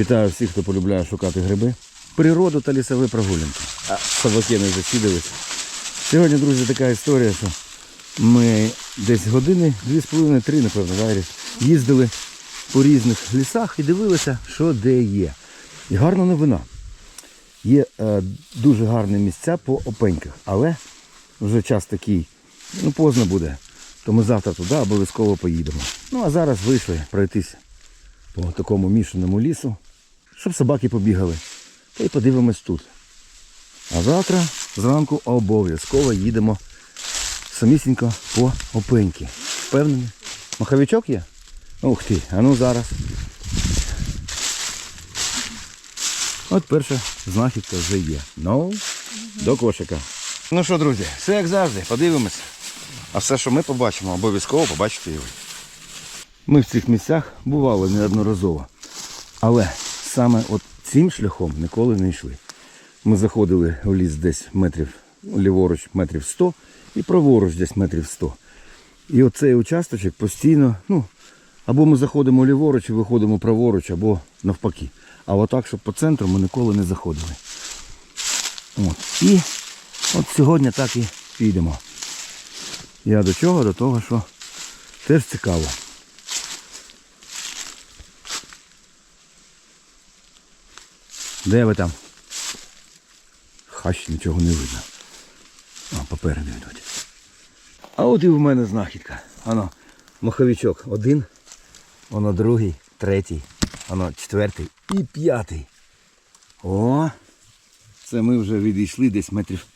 Вітаю всіх, хто полюбляє шукати гриби, природу та лісові прогулянки. А собаки не засідались. Сьогодні, друзі, така історія, що ми десь години, дві з половиною, три, напевно, да, їздили по різних лісах і дивилися, що де є. І гарна новина. Є е, дуже гарні місця по опеньках, але вже час такий, ну поздно буде. То ми завтра туди обов'язково поїдемо. Ну а зараз вийшли пройтись по такому мішаному лісу, щоб собаки побігали. Та й подивимось тут. А завтра зранку обов'язково їдемо самісінько по опеньки. Впевнені? Маховичок є? Ух ти, а ну зараз. От перша знахідка вже є. Ну, до кошика. Ну що, друзі, все як завжди, подивимося. А все, що ми побачимо, обов'язково побачите ви. Ми в цих місцях бували неодноразово. Але саме от цим шляхом ніколи не йшли. Ми заходили в ліс десь метрів ліворуч метрів 100 і праворуч десь метрів 100. І оцей участочок постійно, ну, або ми заходимо ліворуч і виходимо праворуч, або навпаки. А отак, щоб по центру ми ніколи не заходили. От. І от сьогодні так і підемо. Я до чого? До того, що теж цікаво. Де ви там? Хащ нічого не видно. А, попереду йдуть. А от і в мене знахідка. Ано, маховичок один, воно другий, третій, воно четвертий і п'ятий. О! Це ми вже відійшли десь метрів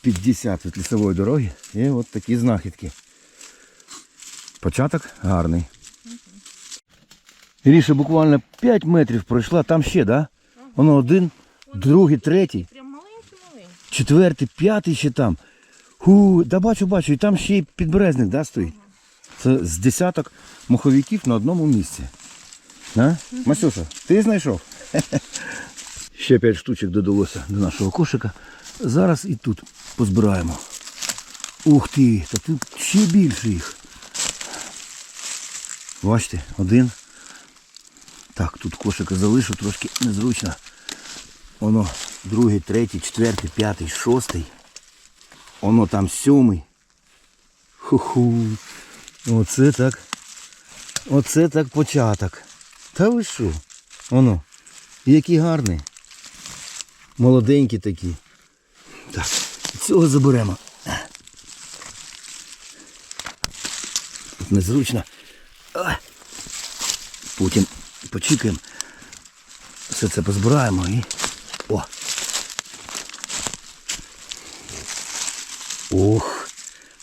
50 від лісової дороги. І от такі знахідки. Початок гарний. Ріша буквально 5 метрів пройшла, там ще, да? Воно один, другий, третій, Прям маленький маленький. четвертий, п'ятий ще там. Ху, да бачу, бачу, і там ще й підберезник, да, стоїть. Це з десяток моховиків на одному місці. А? Масюша, ти знайшов? Ще п'ять штучок додалося до нашого кошика. Зараз і тут позбираємо. Ух ти, та тут ще більше їх. Бачите, один. Так, тут кошика залишу, трошки незручно. Воно другий, третій, четвертий, п'ятий, шостий. Воно там сьомий. Ху-ху. Оце так. Оце так початок. Та ви що? Воно. Який гарний. Молоденькі такі. Так, цього заберемо. Тут незручно. А. Потім почекаємо. Все це позбираємо і... О! Ох,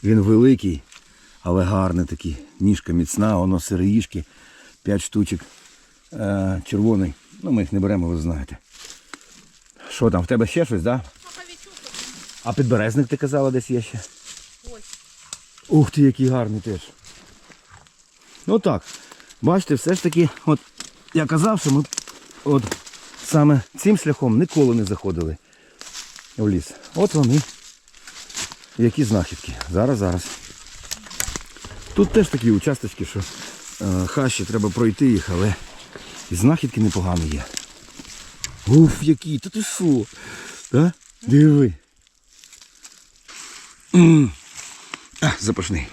він великий, але гарний такий. Ніжка міцна, воно сироїшки. П'ять штучок. Е, червоний. Ну, ми їх не беремо, ви знаєте. Що там, в тебе ще щось, так? Да? А підберезник ти казала десь є ще? ось. Ух ти, який гарний теж. Ну так, бачите, все ж таки, от я казав, що ми от саме цим шляхом ніколи не заходили в ліс. От вони. Які знахідки. Зараз, зараз. Тут теж такі участочки, що е, хащі, треба пройти їх, але і знахідки непогані є. Уф, які, та ти що? Да? Диви. А, запашний.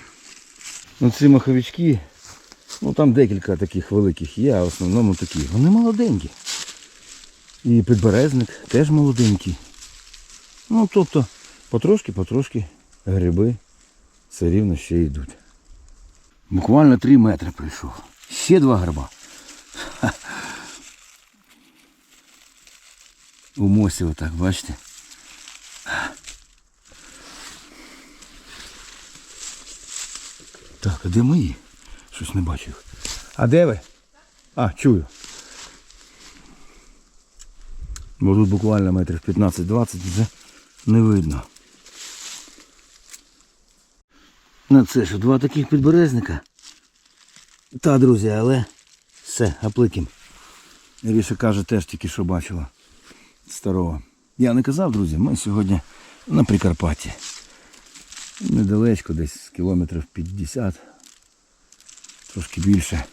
Ну, ці маховички, ну там декілька таких великих є, а в основному такі. Вони молоденькі. І підберезник теж молоденький. Ну, тобто, потрошки-потрошки гриби все рівно ще йдуть. Буквально 3 метри прийшов. Ще два гриба. У мосі отак, бачите? Так, а де мої? Щось не бачу їх. А де ви? А, чую. Бо тут буквально метрів 15-20 вже не видно. Ну це що, два таких підберезника. Та, друзі, але все, апликим. Іріша каже, теж тільки що бачила старого. Я не казав, друзі, ми сьогодні на Прикарпатті. Недалечко, десь кілометрів 50, трошки більше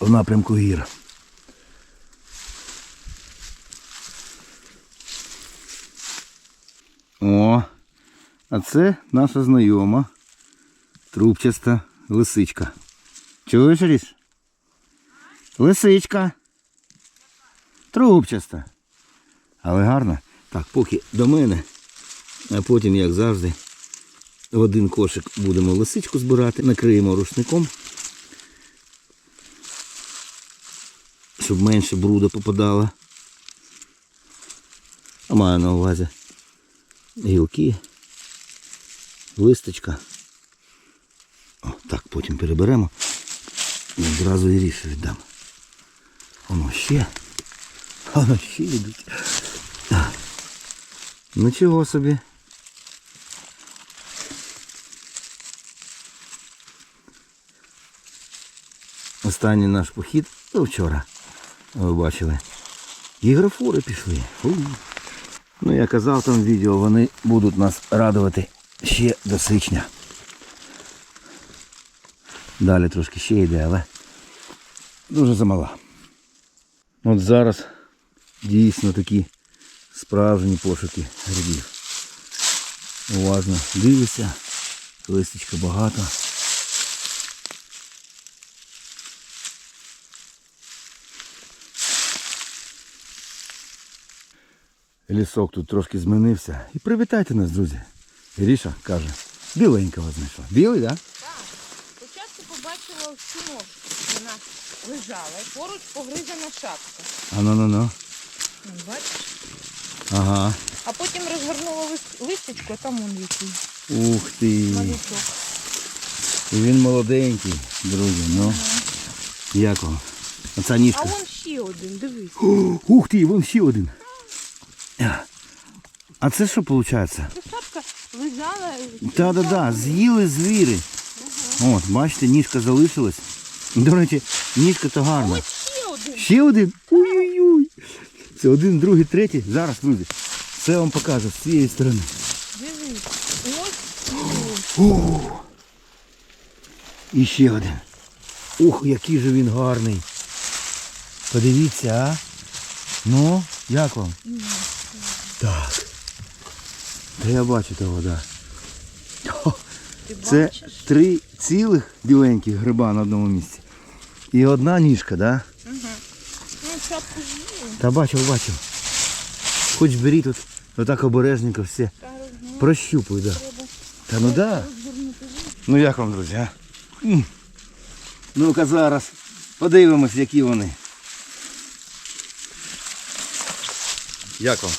в напрямку гір. О, а це наша знайома трубчаста лисичка. Чуєш ріс? Лисичка. Трубчаста. Але гарна. Так, поки до мене, а потім, як завжди, в один кошик будемо лисичку збирати, накриємо рушником. Щоб менше бруду попадало. А маю на увазі гілки, листочка. О, так, потім переберемо і одразу і ріше віддам. Воно ще. Воно ще йдуть. А. Нічого собі. Останній наш похід, ну вчора, ви бачили. Гігрофори пішли. Фу. Ну я казав там в відео, вони будуть нас радувати ще до сичня. Далі трошки ще йде, але дуже замала. От зараз дійсно такі справжні пошуки грибів. Уважно дивися, листочка багато. Лісок тут трошки змінився. І привітайте нас, друзі. Гріша каже, біленького знайшла. Білий, так? Да? Спочатку побачила всю ножку. Вона лежала і поруч погризана шапка. А ну ну ну. Бачиш? Ага. А потім розгорнула лист- листочку, а там он який Ух ти. малючок. І він молоденький, друзі. Ну. Як вам? Оця ніжка. А вон ще один, дивись. Ух ти, вон ще один. А це що виходить? Шапка лежала. Та-да-да, з'їли звіри. От, бачите, ніжка залишилась. До речі, ніжка то гарна. Ось ще один. Ще один. Ой-ой-ой. Це один, другий, третій. Зараз, друзі. Все вам покажу з цієї сторони. Дивись. Ось і. І ще один. Ух, який же він гарний. Подивіться, а. Ну, як вам? Так. Та я бачу того, так. Да. Ти Це три цілих біленьких гриба на одному місці. І одна ніжка, да? Ну, шапку з'їли. Та бачив, бачив. Хоч беріть тут отак обережненько все. Та. Прощупуй, да. Та ну да. Ну як вам, друзі, а? Ну-ка зараз подивимось, які вони. Як вам?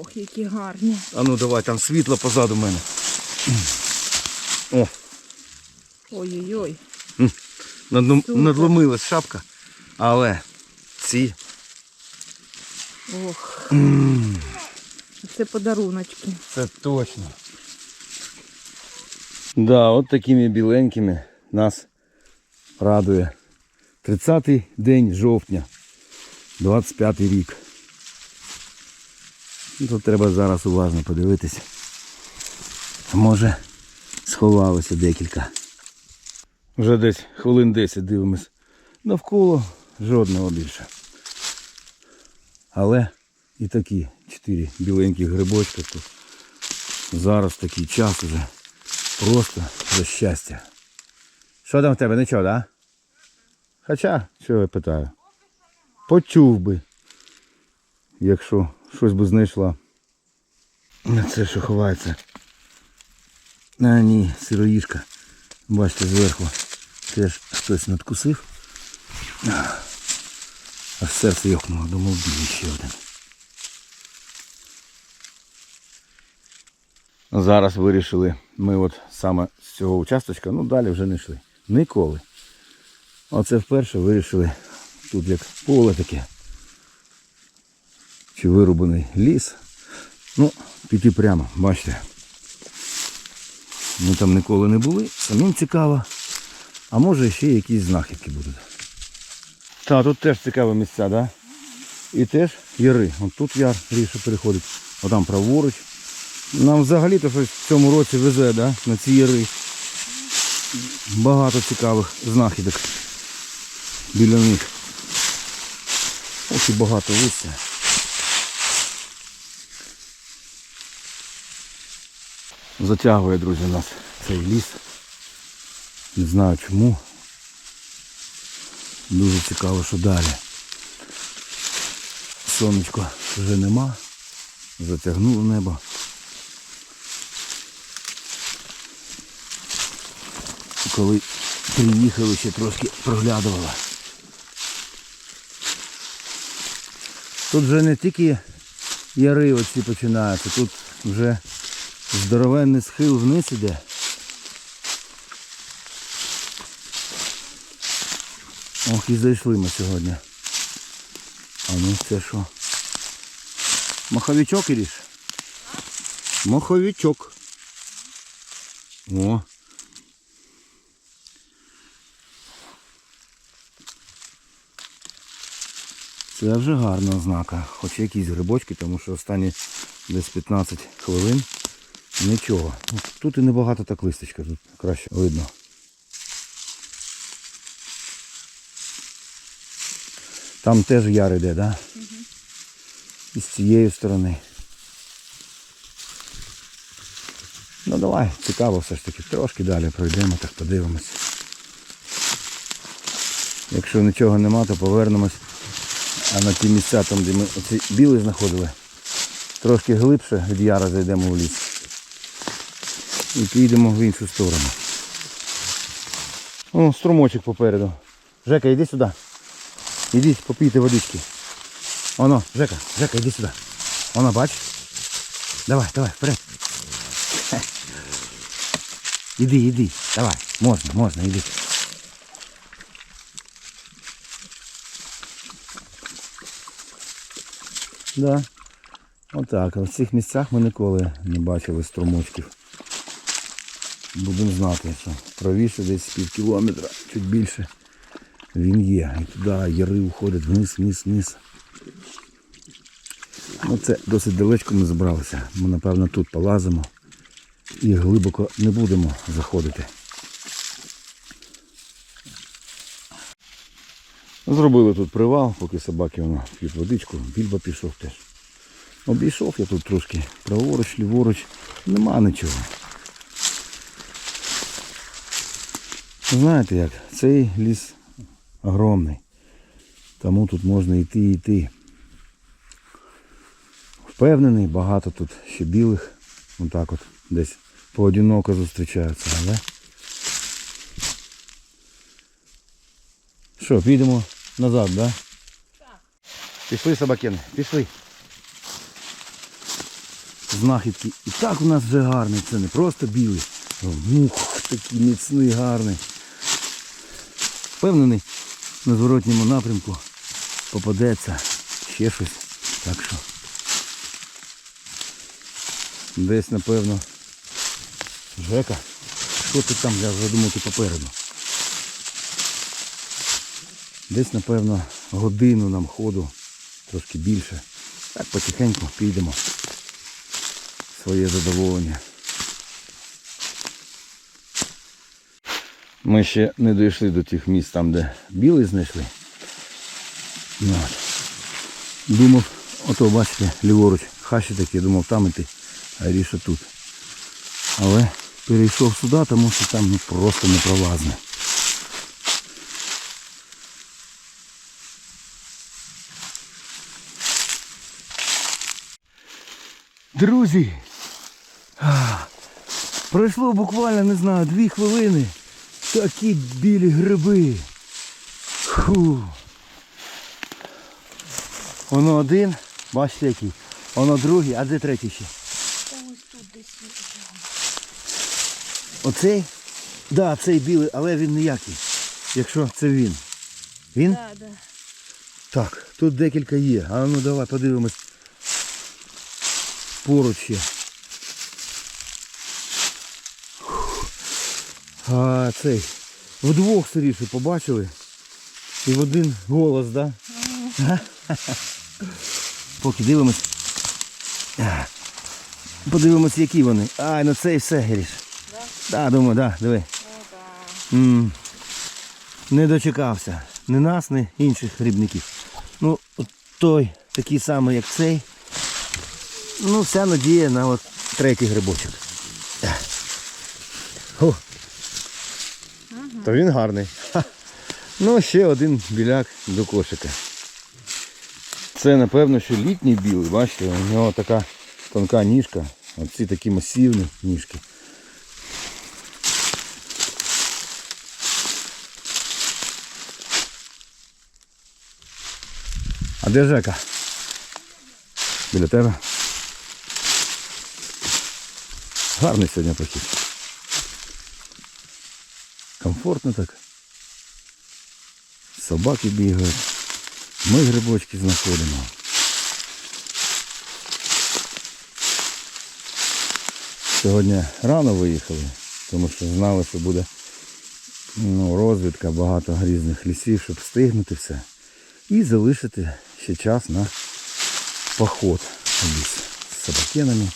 Ох, які гарні. А ну давай, там світло позаду мене. О, Ой-ой-ой. надлом- надломилась шапка. Але ці Ох. Це подаруночки. Це точно. Да, от такими біленькими нас радує 30-й день жовтня, 25-й рік. Тут треба зараз уважно подивитися. Може сховалося декілька. Вже десь хвилин 10 дивимось. Навколо жодного більше. Але і такі чотири біленькі грибочки тут. Зараз такий час уже. Просто за щастя. Що там в тебе? Нічого, так? Да? Хоча, що я питаю? Почув би. Якщо щось би знайшла. А Це що ховається. А ні, сироїшка. Бачите, зверху теж хтось надкусив. Аж серце йокнуло, думав, білий ще один. Зараз вирішили ми от саме з цього участочка, ну далі вже не йшли. Ніколи. Оце вперше вирішили тут як поле таке. Чи вирубаний ліс. Ну, піти прямо, бачите. Ми там ніколи не були, самим цікаво. А може ще якісь знахідки будуть. Та, тут теж цікаві місця. Да? І теж яри. От тут яр ріше переходить, отам праворуч. Нам взагалі-то щось в цьому році везе, да? на ці яри. Багато цікавих знахідок біля них. Ось і багато листя. Затягує, друзі, нас цей ліс. Не знаю чому. Дуже цікаво, що далі. Сонечко вже нема. Затягнуло небо. Коли приїхали, ще трошки проглядувало. Тут вже не тільки яри оці починаються, тут вже здоровенний схил вниз іде. Ох, і зайшли ми сьогодні. А ну це що? Маховичок іріш? Маховичок. О. Це вже гарна ознака. Хоч якісь грибочки, тому що останні десь 15 хвилин нічого. Ну, Тут і небагато так листочка, тут краще видно. Там теж яр іде, так? Да? І з цієї сторони. Ну давай, цікаво все ж таки. Трошки далі пройдемо, так подивимось. Якщо нічого нема, то повернемось. А на ті місця, там, де ми оці біли знаходили, трошки глибше від яра зайдемо в ліс. І підемо в іншу сторону. О, струмочок попереду. Жека, йди сюди. Ідіть, попійте водички. Оно, Жека, Жека, іди сюди. Оно, бач? Давай, давай, вперед. Іди, іди. Давай, можна, можна, іди. Да. Отак. В цих місцях ми ніколи не бачили струмочків. Будемо знати, що правіше десь пів кілометра, чуть більше. Він є. І туди яри уходять вниз, вниз, вниз. Ну це досить далечко ми забралися. Ми напевно тут полазимо і глибоко не будемо заходити. Зробили тут привал, поки собаки воно п'ють водичку, більба пішов теж. Обійшов я тут трошки праворуч, ліворуч, нема нічого. Знаєте як, цей ліс огромний. Тому тут можна йти і йти. Впевнений, багато тут ще білих. Отак от десь поодиноко зустрічаються, але. Що, підемо назад, да? Так. Пішли собакини, пішли. Знахідки. І так у нас вже гарний, це не просто білий. Мух, такий міцний, гарний. Впевнений, на зворотньому напрямку попадеться ще щось. Так що десь напевно. Жека, що ти там, я вже думав, ти попереду. Десь, напевно, годину нам ходу, трошки більше. Так потихеньку підемо. Своє задоволення. Ми ще не дійшли до тих місць там, де білий знайшли. Ну, от. Думав, ото бачите, ліворуч, хащі такі, думав там іти, а ріша тут. Але перейшов сюди, тому що там ну, просто непролазне. Друзі, пройшло буквально, не знаю, дві хвилини. Такі білі гриби. Фу. Воно один, бачите який. Воно другий, а де третій ще? Ось тут десь. Оцей? Да, цей білий, але він ніякий. Якщо це він. Він? Да, да. Так, тут декілька є. А ну давай подивимось. Поруч ще. А цей. Вдвох сиріше побачили. І в один голос, да? Поки дивимось. Подивимось, які вони. Ай, ну цей все, Гріш. Да? Да, думаю, да, диви. Ну, да. Не дочекався. Ні нас, ні інших грибників. Ну, от той такий самий, як цей. Ну, вся надія на от третій грибочок. Ех. О. То він гарний. Ну, ще один біляк до кошика. Це, напевно, що літній білий, бачите, у нього така тонка ніжка. Оці такі масивні ніжки. А де Жека? Біля тебе. Гарний сьогодні прохід. Комфортно так. Собаки бігають. Ми грибочки знаходимо. Сьогодні рано виїхали, тому що знали, що буде ну, розвідка, багато різних лісів, щоб встигнути все. І залишити ще час на поход з собакенами,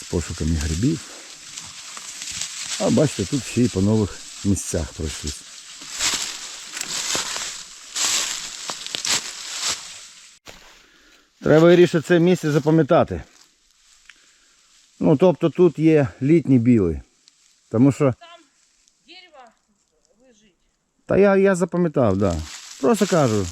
з пошуками грибів. А бачите, тут ще й по нових місцях пройшлися. Треба вирішити це місце запам'ятати. Ну, тобто тут є літній білий. Тому що. Там дерево лежить. Та я, я запам'ятав, так. Да. Просто кажу.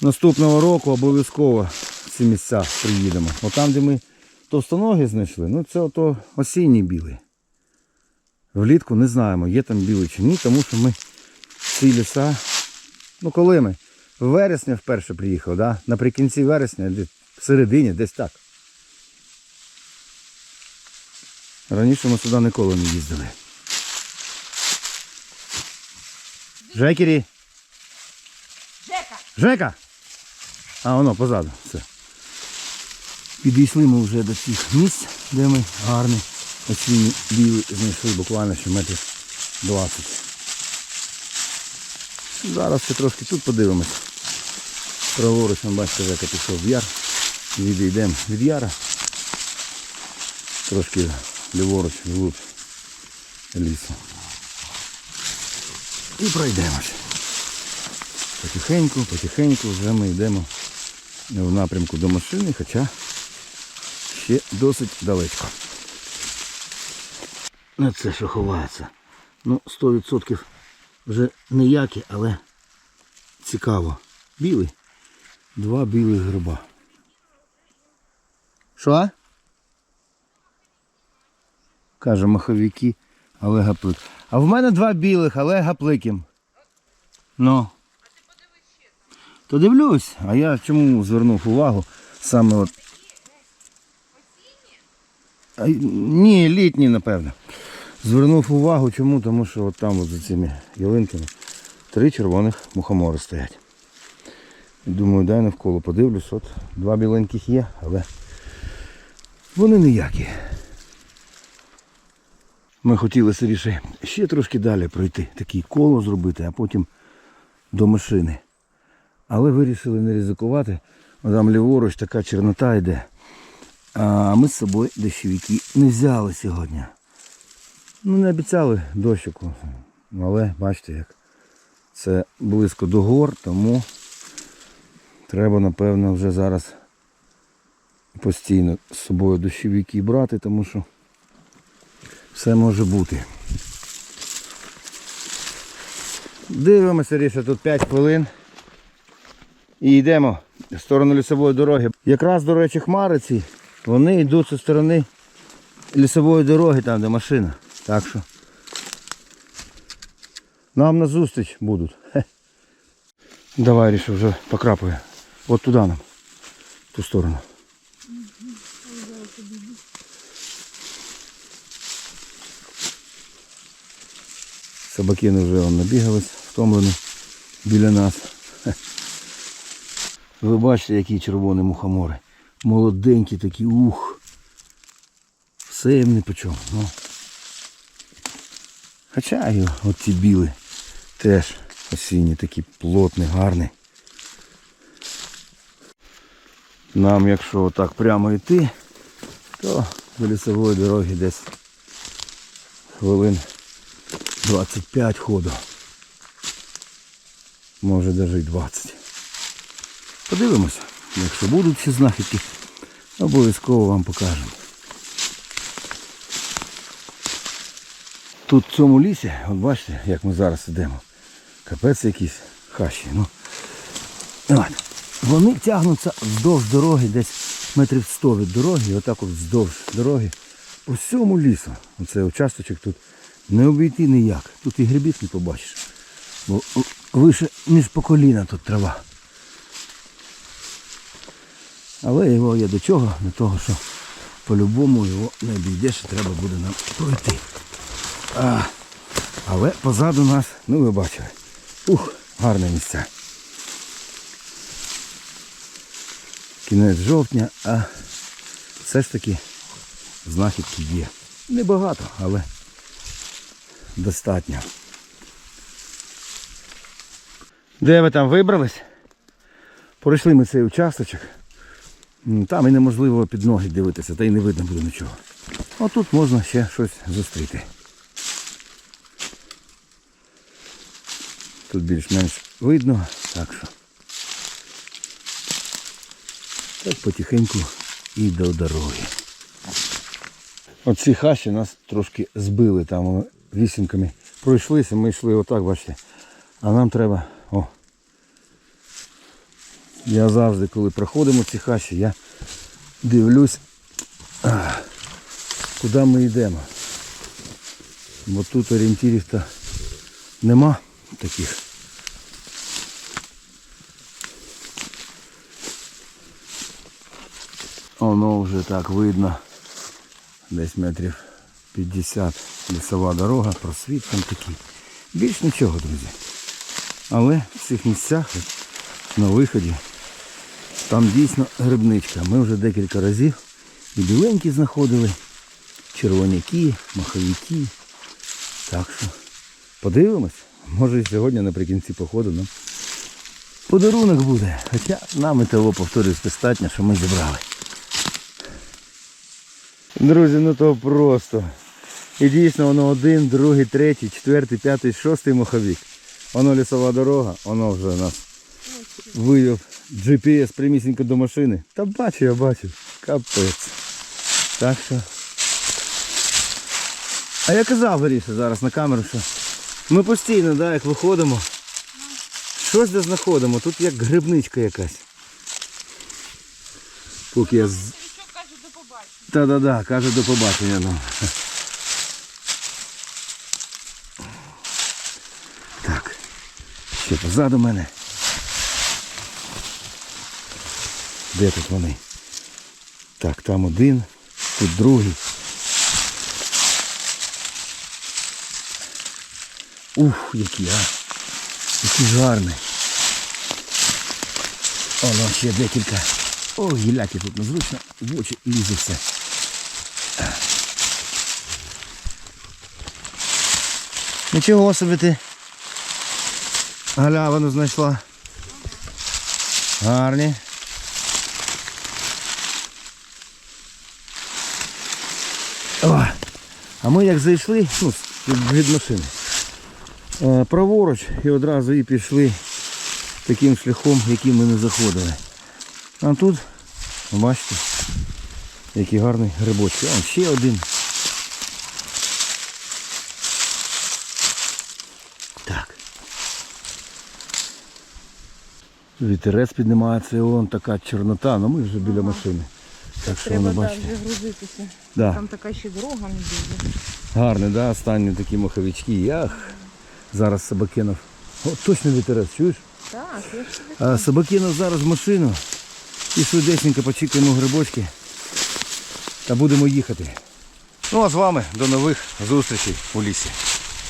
Наступного року обов'язково ці місця приїдемо. От там, де ми товстоноги знайшли, ну це ото осінній білий. Влітку не знаємо, є там білий чи ні, тому що ми ці ліса. Ну коли ми? В вересня вперше приїхав, да? наприкінці вересня, в середині, десь так. Раніше ми сюди ніколи не їздили. Жекері! Жека! Жека! А воно позаду. Все. Підійшли ми вже до цих місць, де ми гарний осінній білий знайшли буквально ще метрів 20. Зараз ще трошки тут подивимось. Праворуч, там бачите, Жека пішов в яр. Відійдемо від яра. Трошки ліворуч, вглуб лісу. І пройдемось. Потихеньку, потихеньку вже ми йдемо в напрямку до машини, хоча ще досить далечко. Ну це що ховається. Ну, 100% вже ніякі, але цікаво. Білий. Два білих гриба. Що? Каже маховики, але гаплик. А в мене два білих, але гапликим. Ну. То дивлюсь, а я чому звернув увагу саме от. Ні, літній, напевно. Звернув увагу чому, тому що от там от за цими ялинками три червоних мухомори стоять. Думаю, дай навколо подивлюсь, от два біленьких є, але вони ніякі. Ми хотіли Сиріше ще трошки далі пройти, такий коло зробити, а потім до машини. Але вирішили не ризикувати. Там ліворуч така чорнота йде. А ми з собою дощовики не взяли сьогодні. Ну не обіцяли дощику. Але бачите як. Це близько до гор, тому треба напевно вже зараз постійно з собою дощовики брати, тому що все може бути. Дивимося ріше тут 5 хвилин. І йдемо в сторону лісової дороги. Якраз, до речі, хмари ці, вони йдуть зі сторони лісової дороги, там де машина. Так що нам на зустріч будуть. Давай рішу вже покрапує. От туди нам. В ту сторону. Собакини вже набігались, втомлені біля нас. Ви бачите, які червоні мухомори. Молоденькі такі, ух. Все їм не по чому. Ну. Хоча і оці біли теж осінні, такі плотні, гарні. Нам, якщо отак прямо йти, то до лісової дороги десь хвилин 25 ходу. Може навіть 20. Подивимося, якщо будуть ці знахідки, обов'язково вам покажемо. Тут в цьому лісі, от бачите, як ми зараз йдемо. Капець якийсь хащі. Ну. От. Вони тягнуться вздовж дороги, десь метрів 100 від дороги, отак от вздовж дороги. По всьому лісу. Оцей участочок тут не обійти ніяк. Тут і грибів не побачиш. Бо о, лише між по коліна тут трава. Але його є до чого? До того, що по-любому його не обійдеш треба буде нам пройти. А, але позаду нас, ну ви бачили. Ух, гарне місце. Кінець жовтня, а все ж таки знахідки є. Небагато, але достатньо. Де ви там вибрались? Пройшли ми цей участочок. Там і неможливо під ноги дивитися, та й не видно буде нічого. Отут можна ще щось зустріти. Тут більш-менш видно, так що. Так потихеньку і до дороги. Оці хащі нас трошки збили там вісімками. Пройшлися, ми йшли отак, бачите. А нам треба. Я завжди, коли проходимо ці хащі, я дивлюсь, куди ми йдемо. Бо тут орієнтирів то нема таких. Воно вже так видно. Десь метрів 50 лісова дорога, просвіт там такий. Більш нічого, друзі. Але в цих місцях на виході там дійсно грибничка. Ми вже декілька разів і біленькі знаходили, червоняки, маховики. Так що подивимось. Може і сьогодні наприкінці походу нам подарунок буде. Хоча нам і того повторюсь достатньо, що ми зібрали. Друзі, ну то просто. І дійсно воно один, другий, третій, четвертий, п'ятий, шостий маховик. Воно лісова дорога, воно вже нас вивів GPS прямісінько до машини. Та бачу, я бачу. Капець. Так що. А я казав Горіше зараз на камеру, що ми постійно, да, як виходимо, щось де знаходимо. Тут як грибничка якась. Поки я з... До побачення. Та-да-да, каже до побачення нам. Так. Ще позаду мене. Де тут вони? Так, там один, тут другий. Ух, які, а. Який гарний. Оно ще декілька. Ой, гіляки тут незвично, в очі лізе все. Нічого собі ти. Галявину знайшла. Гарні. О, а ми як зайшли, ну, від машини, е, праворуч і одразу і пішли таким шляхом, яким ми не заходили. А тут, бачите, які гарні грибочки. А ще один. Так. Вітерець піднімається і вон така чорнота, ну ми вже біля машини. Так що Треба бачите. вже грузитися. Да. Там така ще дорога не буде. Гарний, да, останні такі маховички. Ях. Зараз Собакенов. О, точно вітерець, чуєш? Так, я тобі зараз в машину і швидесенько почекаємо грибочки та будемо їхати. Ну а з вами до нових зустрічей у лісі.